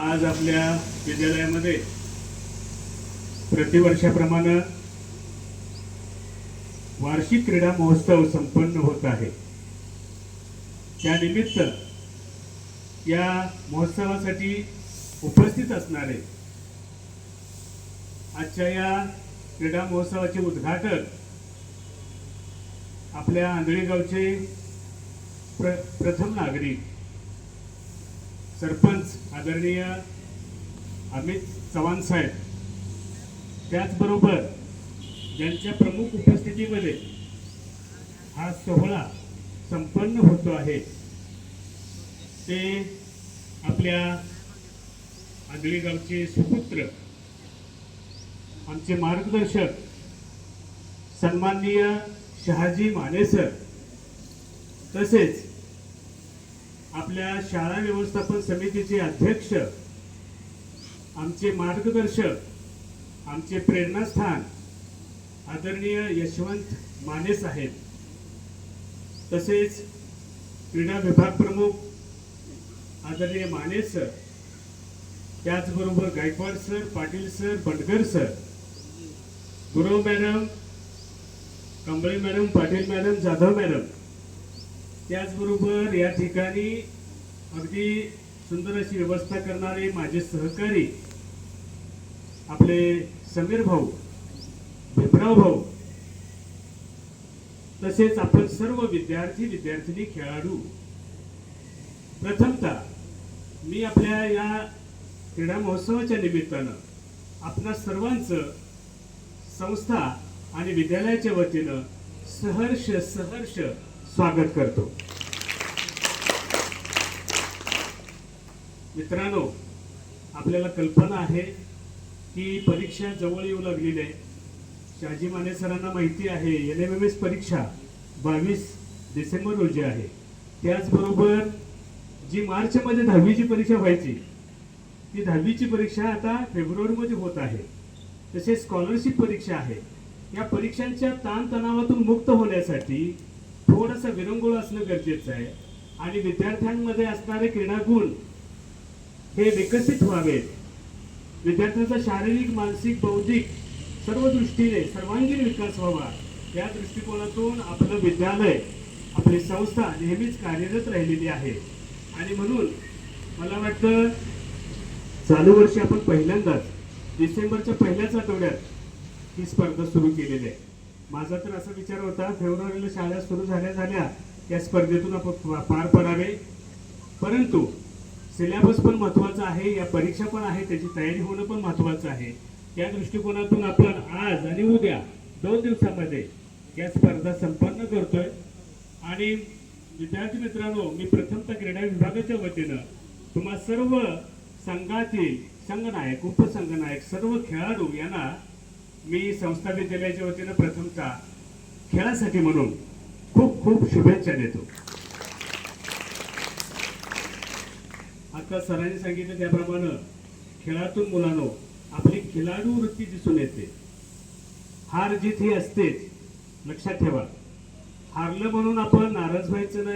आज आपल्या विद्यालयामध्ये प्रतिवर्षाप्रमाणे वार्षिक क्रीडा महोत्सव संपन्न होत आहे. त्यानिमित्त या महोत्सवासाठी उपस्थित असणारे आजच्या या क्रीडा महोत्सवाचे उद्घाटन आपल्या आंधळी गावचे प्र प्रथम नागरिक सरपंच आदरणीय अमित चव्हाण साहेब त्याचबरोबर ज्यांच्या प्रमुख उपस्थितीमध्ये हा सोहळा संपन्न होतो आहे ते आपल्या आंधळी गावचे सुपुत्र आमचे मार्गदर्शक सन्माननीय शहाजी माने सर तसेच आपल्या शाळा व्यवस्थापन समितीचे अध्यक्ष आमचे मार्गदर्शक आमचे प्रेरणास्थान आदरणीय यशवंत माने साहेब तसेच क्रीडा विभाग प्रमुख आदरणीय माने सर त्याचबरोबर Gaikwad sir Patil sir Bandgar sir Gurav madam Kamble madam Patil madam Jadhav madam त्याचबरोबर या ठिकाणी अगदी सुंदर अशी व्यवस्था करणारे माझे सहकारी आपले समीर भाऊ भिमराव भाऊ तसेच आपण सर्व विद्यार्थी विद्यार्थिनी खेळाडू प्रथमतः मी आपल्या या क्रीडा महोत्सवाच्या निमित्तानं आपल्या सर्वांचं संस्था आणि विद्यालयाच्या वतीनं सहर्ष सहर्ष स्वागत करतो. मित्रांनो आपल्याला कल्पना आहे की परीक्षा जवळ येऊ लागलेली आहे. शहाजी माने सरांना माहिती आहे एन एम एम एस परीक्षा बावीस डिसेंबर रोजी आहे. त्याचबरोबर जी मार्चमध्ये दहावीची परीक्षा व्हायची ती दहावीची परीक्षा आता फेब्रुवारीमध्ये होत आहे. तसेच स्कॉलरशिप परीक्षा आहे. या परीक्षांच्या ताणतणावातून मुक्त होण्यासाठी थोडंसं विरंगुळ असणं गरजेचं आहे. आणि विद्यार्थ्यांमध्ये असणारे क्रीडागुण हे विकसित व्हावेत. विद्यार्थ्यांचा शारीरिक मानसिक बौद्धिक सर्व दृष्टीने सर्वांगीण विकास व्हावा. या दृष्टिकोनातून आपलं विद्यालय आपली संस्था नेहमीच कार्यरत राहिलेली आहे. आणि म्हणून मला वाटतं चालू वर्षी आपण पहिल्यांदाच डिसेंबरच्या पहिल्याच आठवड्यात ही स्पर्धा सुरू केलेली आहे. माझा तर असा विचार होता फेब्रुवारीला शाळा सुरू झाल्या झाल्या या स्पर्धेतून आपण पार पडावे. परंतु सिलेबस पण महत्त्वाचा आहे या परीक्षा पण आहे त्याची तयारी होणं पण महत्वाचं आहे. त्या दृष्टिकोनातून आपण आज आणि उद्या दोन दिवसामध्ये या स्पर्धा संपन्न करतोय. आणि विद्यार्थी मित्रांनो मी प्रथमतः क्रीडा विभागाच्या वतीनं तुम्हा सर्व संघातील संघनायक उपसंघनायक सर्व खेळाडू यांना मी संस्था विद्यालयाच्या वतीनं प्रथमतः खेळासाठी म्हणून खूप खूप शुभेच्छा देतो. आता सरांनी सांगितलं त्याप्रमाणे खेळातून मुलांनो आपली खिलाडू वृत्ती दिसून येते. हार जीत ही असतेच लक्षात ठेवा. हारलं म्हणून आपण नाराज व्हायचं नाही.